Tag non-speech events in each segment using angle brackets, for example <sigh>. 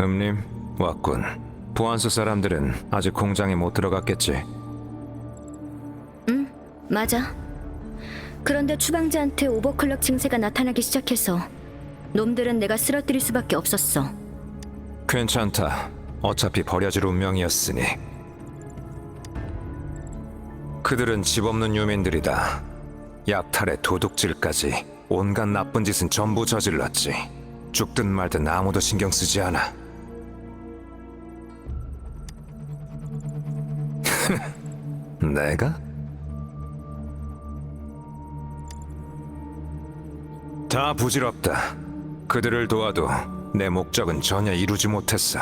음님 왔군. 보안소 사람들은 아직 공장에 못 들어갔겠지. 맞아. 그런데 추방자한테 오버클럭 증세가 나타나기 시작해서 놈들은 내가 쓰러뜨릴 수밖에 없었어. 괜찮다. 어차피 버려질 운명이었으니. 그들은 집 없는 유민들이다. 약탈에 도둑질까지 온갖 나쁜 짓은 전부 저질렀지. 죽든 말든 아무도 신경 쓰지 않아. <laughs> 내가? 다 부질없다. 그들을 도와도 내 목적은 전혀 이루지 못했어.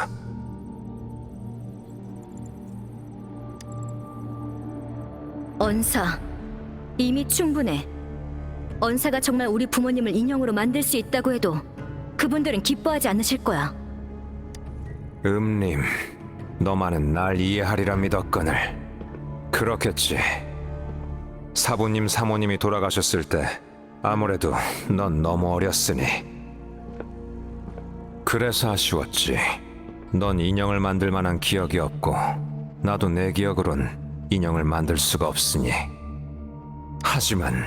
언사. 이미 충분해. 언사가 정말 우리 부모님을 인형으로 만들 수 있다고 해도 그분들은 기뻐하지 않으실 거야. 음님, 너만은 날 이해하리라 믿었거늘. 그렇겠지. 사부님, 사모님이 돌아가셨을 때 아무래도 넌 너무 어렸으니. 그래서 아쉬웠지. 넌 인형을 만들 만한 기억이 없고 나도 내 기억으론 인형을 만들 수가 없으니. 하지만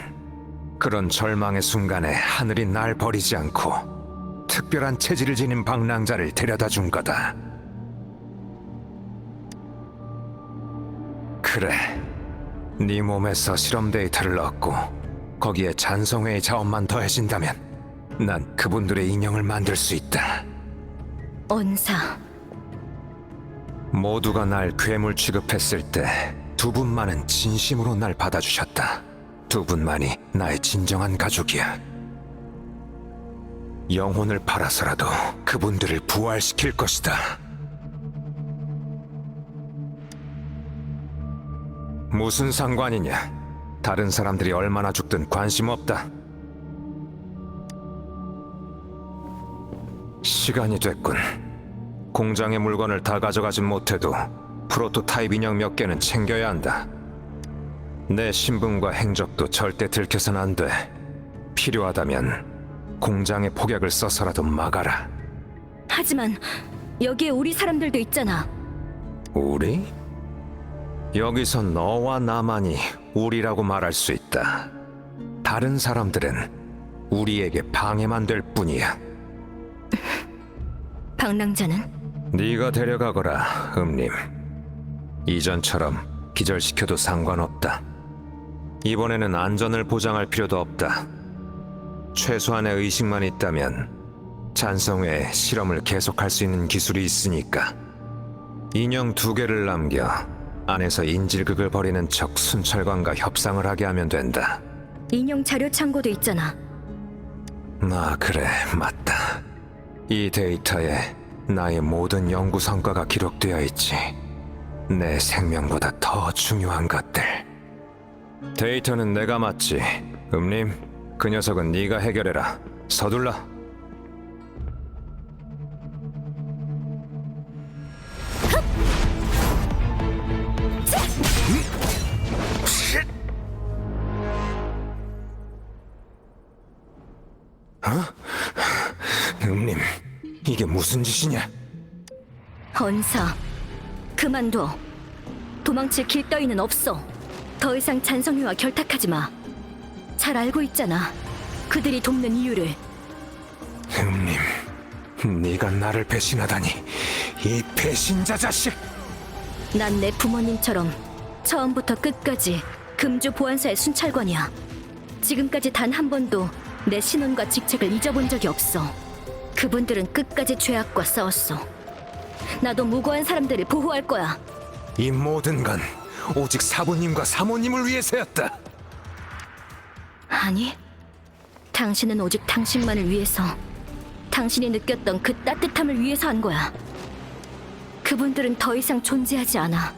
그런 절망의 순간에 하늘이 날 버리지 않고 특별한 체질을 지닌 방랑자를 데려다 준 거다. 그래. 네 몸에서 실험 데이터를 얻고 거기에 잔성회의 자원만 더해진다면 난 그분들의 인형을 만들 수 있다. 언사. 모두가 날 괴물 취급했을 때 두 분만은 진심으로 날 받아주셨다. 두 분만이 나의 진정한 가족이야. 영혼을 팔아서라도 그분들을 부활시킬 것이다. 무슨 상관이냐? 다른 사람들이 얼마나 죽든 관심 없다. 시간이 됐군. 공장의 물건을 다 가져가진 못해도 프로토타입 인형 몇 개는 챙겨야 한다. 내 신분과 행적도 절대 들켜선 안 돼. 필요하다면 공장의 폭약을 써서라도 막아라. 하지만 여기에 우리 사람들도 있잖아. 우리? 여기서 너와 나만이 우리라고 말할 수 있다. 다른 사람들은 우리에게 방해만 될 뿐이야. <laughs> 방랑자는 네가 데려가거라, 음님. 이전처럼 기절시켜도 상관없다. 이번에는 안전을 보장할 필요도 없다. 최소한의 의식만 있다면 잔성회에 실험을 계속할 수 있는 기술이 있으니까. 인형 두 개를 남겨 안에서 인질극을 벌이는 척 순찰관과 협상을 하게 하면 된다. 인형 자료 창고도 있잖아. 아, 그래, 맞다. 이 데이터에 나의 모든 연구 성과가 기록되어 있지. 내 생명보다 더 중요한 것들. 데이터는 내가 맞지. 음님, 그 녀석은 네가 해결해라. 서둘러. 음님, 이게 무슨 짓이냐? 언사. 그만둬. 도망칠 길 따위는 없어. 더 이상 잔성이와 결탁하지 마. 잘 알고 있잖아. 그들이 돕는 이유를. 음님, 네가 나를 배신하다니 이 배신자 자식! 난 내 부모님처럼 처음부터 끝까지 금주 보안사의 순찰관이야. 지금까지 단 한 번도 내 신원과 직책을 잊어본 적이 없어. 그분들은 끝까지 죄악과 싸웠어. 나도 무고한 사람들을 보호할 거야. 이 모든 건 오직 사부님과 사모님을 위해서였다. 아니, 당신은 오직 당신만을 위해서, 당신이 느꼈던 그 따뜻함을 위해서 한 거야. 그분들은 더 이상 존재하지 않아.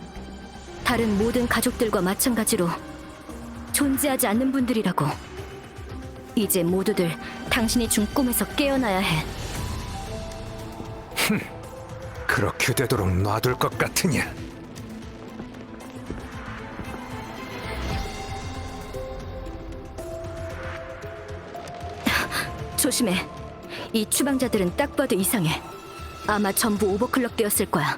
다른 모든 가족들과 마찬가지로 존재하지 않는 분들이라고. 이제 모두들 당신이 준 꿈에서 깨어나야 해. 그렇게 되도록 놔둘 것 같으냐? 조심해. 이 추방자들은 딱 봐도 이상해. 아마 전부 오버클럭 되었을 거야.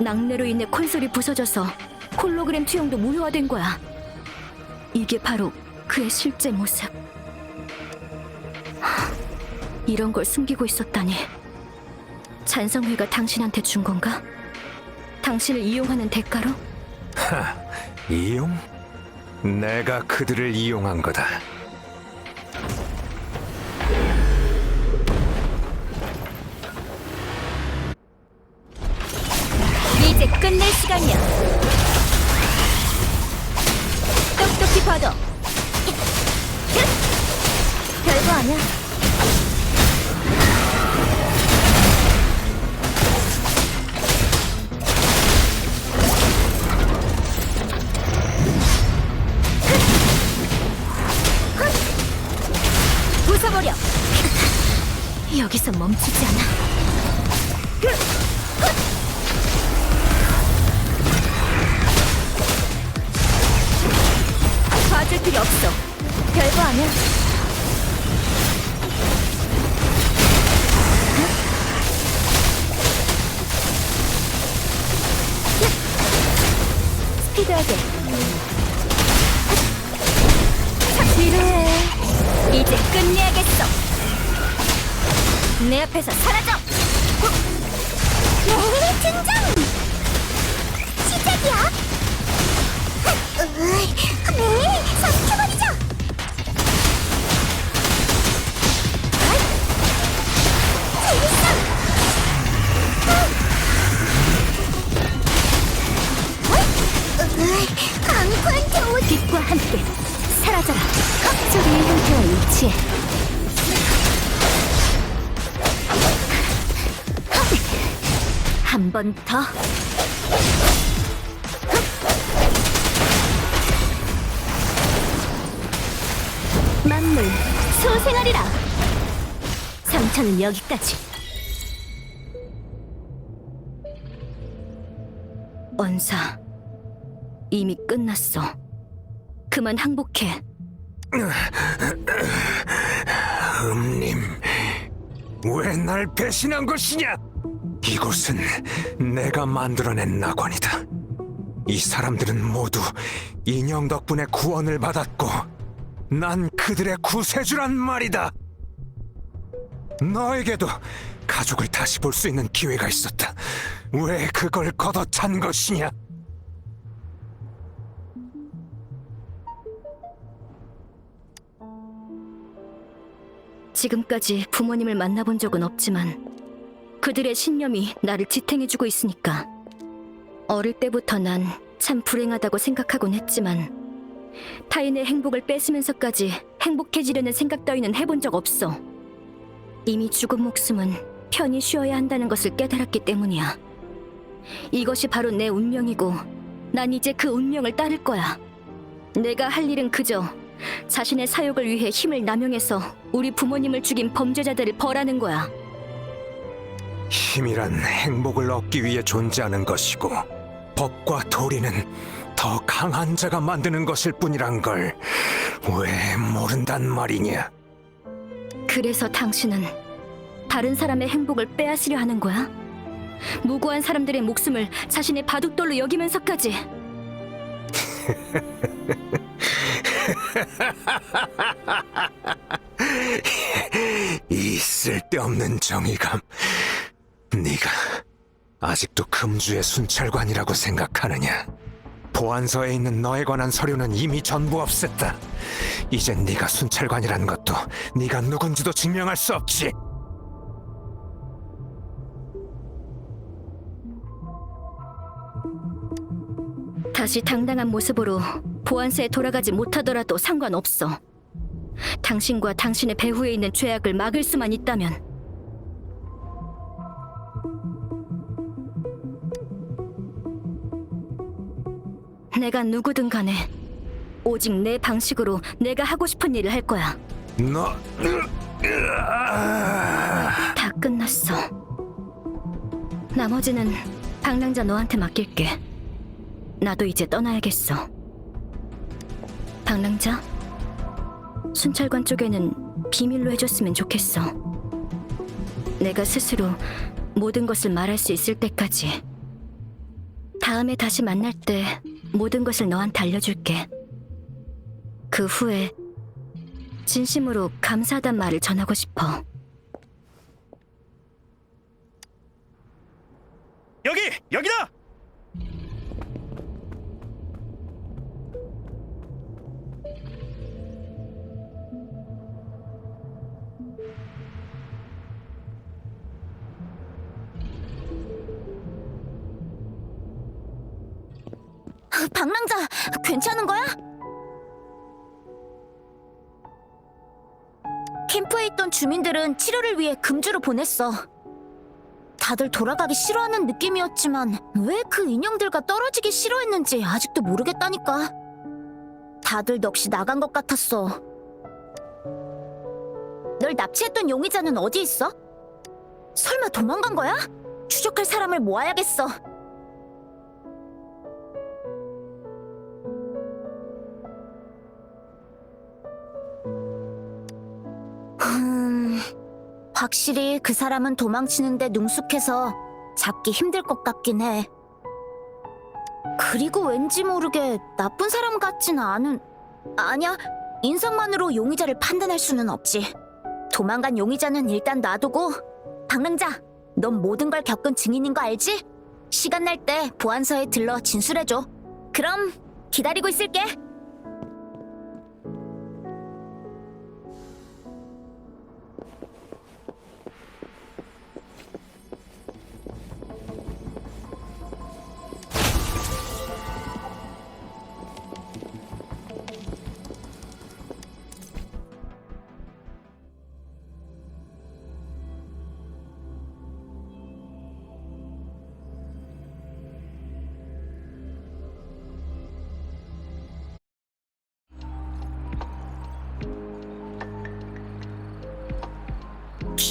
낙뢰로 인해 콘솔이 부서져서 홀로그램 투영도 무효화된 거야. 이게 바로 그의 실제 모습. 하, 이런 걸 숨기고 있었다니. 잔성회가 당신한테 준 건가? 당신을 이용하는 대가로? 이용? 내가 그들을 이용한 거다. 아니야. 부숴버려. <laughs> 여기서 멈추지 않아. 지루해. 이제 끝내야겠어. 내 앞에서 사라져. 네, 등장. 시작이야. 네. 으이, 강구한테 오 빛과 함께 사라져라. 갑자기의 형태와 일치해. 한번 더. 만물 소생하리라 상처는 여기까지 언사 이미 끝났어 그만 항복해 음님, 왜 날 배신한 것이냐? 이곳은 내가 만들어낸 낙원이다. 이 사람들은 모두 인형 덕분에 구원을 받았고, 난 그들의 구세주란 말이다. 너에게도 가족을 다시 볼 수 있는 기회가 있었다. 왜 그걸 걷어찬 것이냐? 지금까지 부모님을 만나본 적은 없지만 그들의 신념이 나를 지탱해주고 있으니까. 어릴 때부터 난 참 불행하다고 생각하곤 했지만 타인의 행복을 뺏으면서까지 행복해지려는 생각 따위는 해본 적 없어. 이미 죽은 목숨은 편히 쉬어야 한다는 것을 깨달았기 때문이야. 이것이 바로 내 운명이고 난 이제 그 운명을 따를 거야. 내가 할 일은 그저 자신의 사욕을 위해 힘을 남용해서 우리 부모님을 죽인 범죄자들을 벌하는 거야. 힘이란 행복을 얻기 위해 존재하는 것이고 법과 도리는 더 강한 자가 만드는 것일 뿐이란 걸 왜 모른단 말이냐? 그래서 당신은 다른 사람의 행복을 빼앗으려 하는 거야? 무고한 사람들의 목숨을 자신의 바둑돌로 여기면서까지 <laughs> <laughs> 이 쓸데없는 정의감. 네가 아직도 금주의 순찰관이라고 생각하느냐? 보안서에 있는 너에 관한 서류는 이미 전부 없앴다. 이젠 네가 순찰관이라는 것도 네가 누군지도 증명할 수 없지. 다시 당당한 모습으로 보안소에 돌아가지 못하더라도 상관없어. 당신과 당신의 배후에 있는 죄악을 막을 수만 있다면 내가 누구든 간에 오직 내 방식으로 내가 하고 싶은 일을 할 거야. 너 다 끝났어. 나머지는 방랑자 너한테 맡길게. 나도 이제 떠나야겠어. 방랑자? 순찰관 쪽에는 비밀로 해줬으면 좋겠어. 내가 스스로 모든 것을 말할 수 있을 때까지. 다음에 다시 만날 때 모든 것을 너한테 알려줄게. 그 후에 진심으로 감사하단 말을 전하고 싶어. 여기 여기다. 방랑자, 괜찮은 거야? 캠프에 있던 주민들은 치료를 위해 금주로 보냈어. 다들 돌아가기 싫어하는 느낌이었지만 왜 그 인형들과 떨어지기 싫어했는지 아직도 모르겠다니까. 다들 넋이 나간 것 같았어. 널 납치했던 용의자는 어디 있어? 설마 도망간 거야? 추적할 사람을 모아야겠어. 확실히 그 사람은 도망치는데 능숙해서 잡기 힘들 것 같긴 해. 그리고 왠지 모르게 나쁜 사람 같지는 않은... 아니야, 인성만으로 용의자를 판단할 수는 없지. 도망간 용의자는 일단 놔두고 방랑자, 넌 모든 걸 겪은 증인인 거 알지? 시간 날 때 보안서에 들러 진술해줘. 그럼 기다리고 있을게.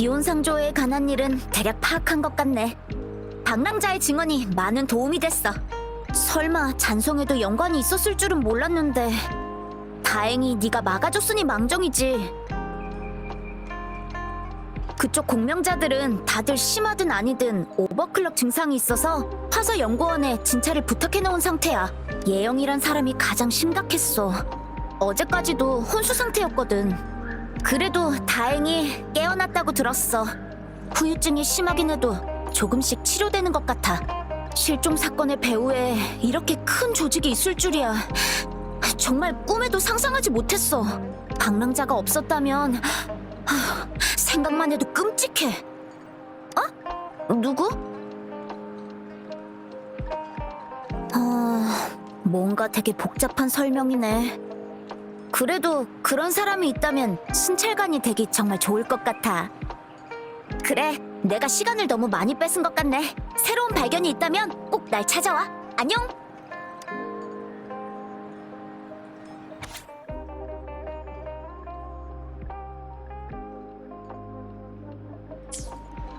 기온상조에 관한 일은 대략 파악한 것 같네. 방랑자의 증언이 많은 도움이 됐어. 설마 잔성에도 연관이 있었을 줄은 몰랐는데 다행히 네가 막아줬으니 망정이지. 그쪽 공명자들은 다들 심하든 아니든 오버클럭 증상이 있어서 화서 연구원에 진찰을 부탁해 놓은 상태야. 예영이란 사람이 가장 심각했어. 어제까지도 혼수 상태였거든. 그래도 다행히 깨어났다고 들었어. 후유증이 심하긴 해도 조금씩 치료되는 것 같아. 실종 사건의 배후에 이렇게 큰 조직이 있을 줄이야. 정말 꿈에도 상상하지 못했어. 방랑자가 없었다면 하, 생각만 해도 끔찍해. 어? 누구? 아, 뭔가 되게 복잡한 설명이네. 그래도 그런 사람이 있다면 순찰관이 되기 정말 좋을 것 같아. 그래, 내가 시간을 너무 많이 뺏은 것 같네. 새로운 발견이 있다면 꼭 날 찾아와. 안녕.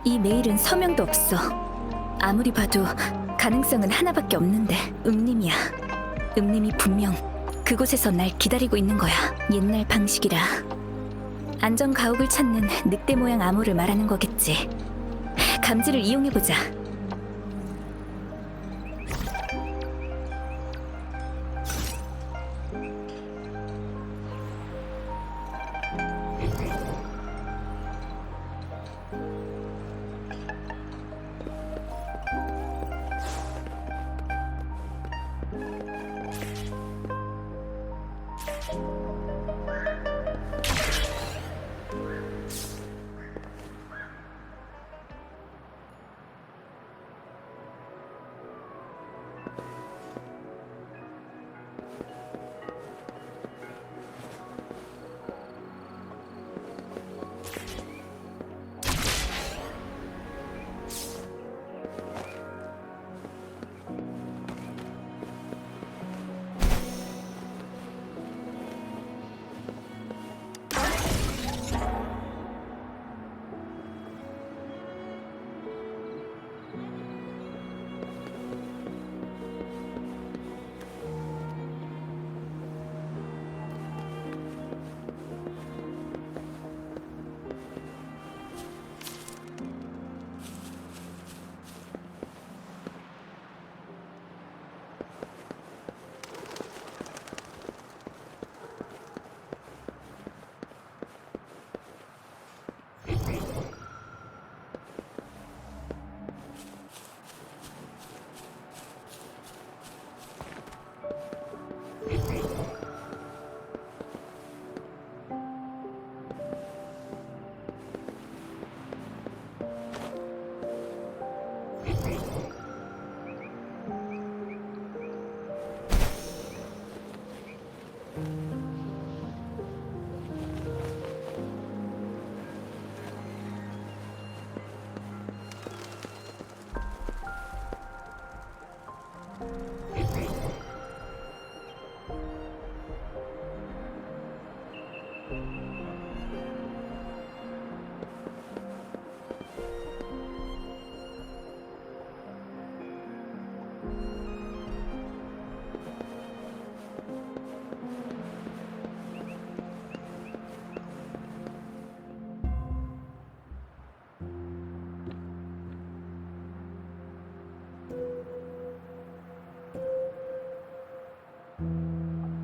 이 메일은 서명도 없어. 아무리 봐도 가능성은 하나밖에 없는데 음림이야. 음림이 분명 그곳에서 날 기다리고 있는 거야. 옛날 방식이라. 안전 가옥을 찾는 늑대 모양 암호를 말하는 거겠지. 감지를 이용해 보자.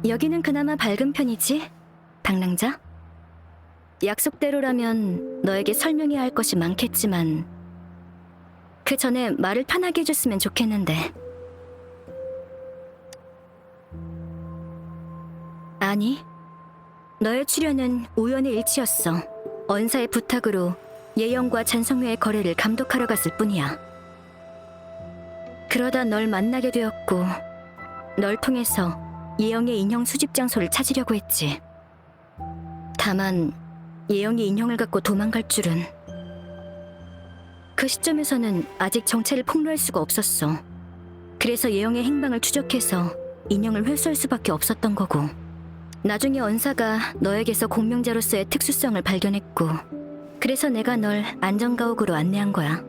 여기는 그나마 밝은 편이지, 당랑자? 약속대로라면 너에게 설명해야 할 것이 많겠지만 그 전에 말을 편하게 해줬으면 좋겠는데 아니, 너의 출연은 우연의 일치였어. 언사의 부탁으로 예영과 잔성회의 거래를 감독하러 갔을 뿐이야. 그러다 널 만나게 되었고 널 통해서 예영의 인형 수집 장소를 찾으려고 했지. 다만 예영이 인형을 갖고 도망갈 줄은 그 시점에서는 아직 정체를 폭로할 수가 없었어. 그래서 예영의 행방을 추적해서 인형을 회수할 수밖에 없었던 거고. 나중에 언사가 너에게서 공명자로서의 특수성을 발견했고, 그래서 내가 널 안전가옥으로 안내한 거야.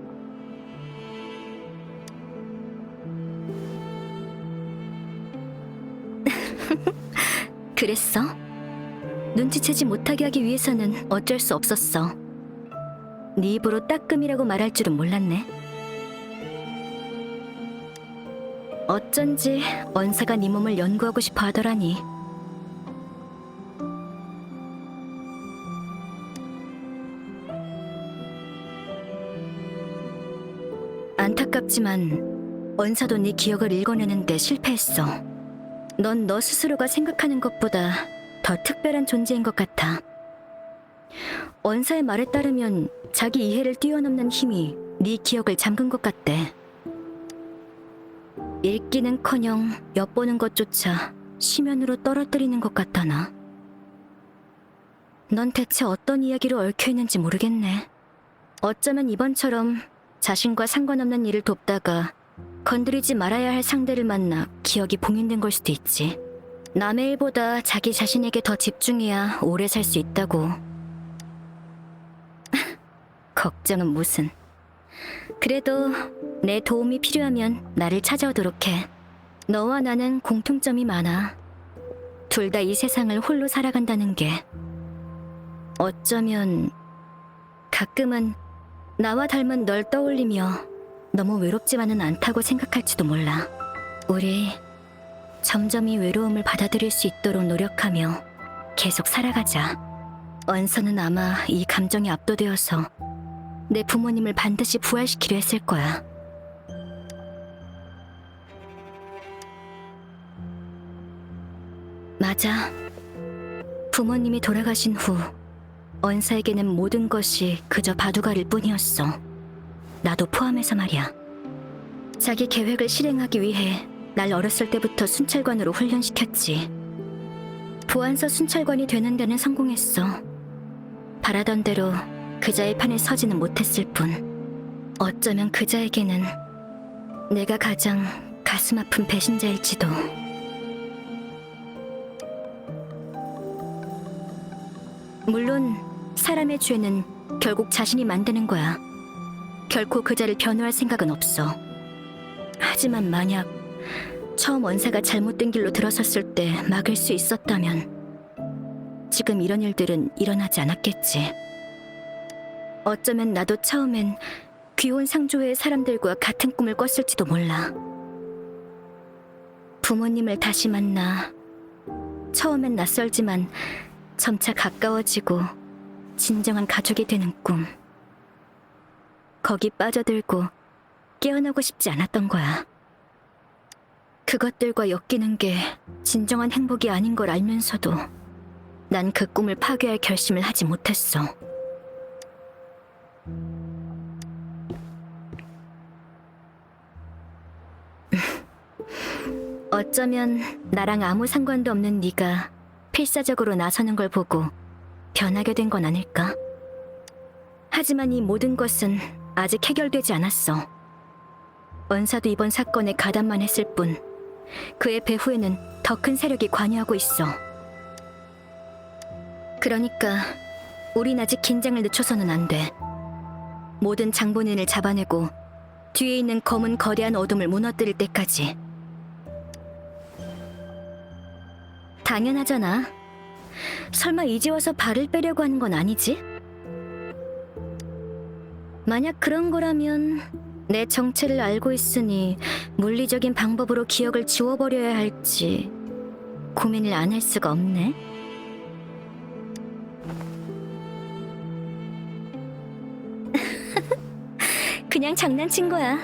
<laughs> 그랬어? 눈치채지 못하게 하기 위해서는 어쩔 수 없었어. 네 입으로 따끔이라고 말할 줄은 몰랐네. 어쩐지 언사가 네 몸을 연구하고 싶어 하더라니. 안타깝지만 언사도 네 기억을 읽어내는데 실패했어. 넌 너 스스로가 생각하는 것보다 더 특별한 존재인 것 같아. 언사의 말에 따르면 자기 이해를 뛰어넘는 힘이 네 기억을 잠근 것 같대. 읽기는커녕 엿보는 것조차 심연으로 떨어뜨리는 것 같다나. 넌 대체 어떤 이야기로 얽혀 있는지 모르겠네. 어쩌면 이번처럼 자신과 상관없는 일을 돕다가 건드리지 말아야 할 상대를 만나 기억이 봉인된 걸 수도 있지. 남의 일보다 자기 자신에게 더 집중해야 오래 살 수 있다고. <laughs> 걱정은 무슨. 그래도 내 도움이 필요하면 나를 찾아오도록 해. 너와 나는 공통점이 많아. 둘 다 이 세상을 홀로 살아간다는 게. 어쩌면 가끔은 나와 닮은 널 떠올리며 너무 외롭지만은 않다고 생각할지도 몰라. 우리 점점 이 외로움을 받아들일 수 있도록 노력하며 계속 살아가자. 언서는 아마 이 감정에 압도되어서 내 부모님을 반드시 부활시키려 했을 거야. 맞아. 부모님이 돌아가신 후 언사에게는 모든 것이 그저 바둑알일 뿐이었어. 나도 포함해서 말이야. 자기 계획을 실행하기 위해 날 어렸을 때부터 순찰관으로 훈련시켰지. 보안서 순찰관이 되는 데는 성공했어. 바라던 대로 그자의 판에 서지는 못했을 뿐. 어쩌면 그자에게는 내가 가장 가슴 아픈 배신자일지도. 물론 사람의 죄는 결국 자신이 만드는 거야. 결코 그자를 변호할 생각은 없어. 하지만 만약 처음 원사가 잘못된 길로 들어섰을 때 막을 수 있었다면 지금 이런 일들은 일어나지 않았겠지. 어쩌면 나도 처음엔 귀온 상조의 사람들과 같은 꿈을 꿨을지도 몰라. 부모님을 다시 만나 처음엔 낯설지만 점차 가까워지고 진정한 가족이 되는 꿈. 거기 빠져들고 깨어나고 싶지 않았던 거야. 그것들과 엮이는 게 진정한 행복이 아닌 걸 알면서도 난 그 꿈을 파괴할 결심을 하지 못했어. <laughs> 어쩌면 나랑 아무 상관도 없는 네가 필사적으로 나서는 걸 보고 변하게 된 건 아닐까? 하지만 이 모든 것은 아직 해결되지 않았어. 언사도 이번 사건에 가담만 했을 뿐 그의 배후에는 더 큰 세력이 관여하고 있어. 그러니까 우린 아직 긴장을 늦춰서는 안 돼. 모든 장본인을 잡아내고 뒤에 있는 검은 거대한 어둠을 무너뜨릴 때까지. 당연하잖아. 설마 이제 와서 발을 빼려고 하는 건 아니지? 만약 그런 거라면 내 정체를 알고 있으니 물리적인 방법으로 기억을 지워버려야 할지 고민을 안 할 수가 없네. <laughs> 그냥 장난친 거야.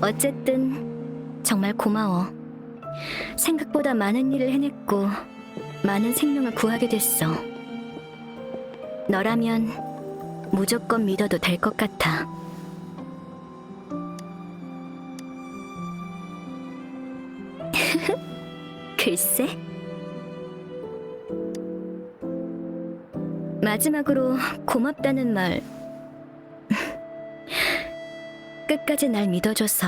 어쨌든 정말 고마워. 생각보다 많은 일을 해냈고 많은 생명을 구하게 됐어. 너라면 무조건 믿어도 될 것 같아. 글쎄. 마지막으로 고맙다는 말. 끝까지 날 믿어줘서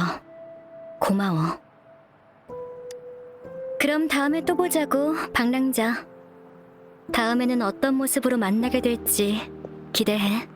고마워. 그럼 다음에 또 보자고, 방랑자. 다음에는 어떤 모습으로 만나게 될지 기대해.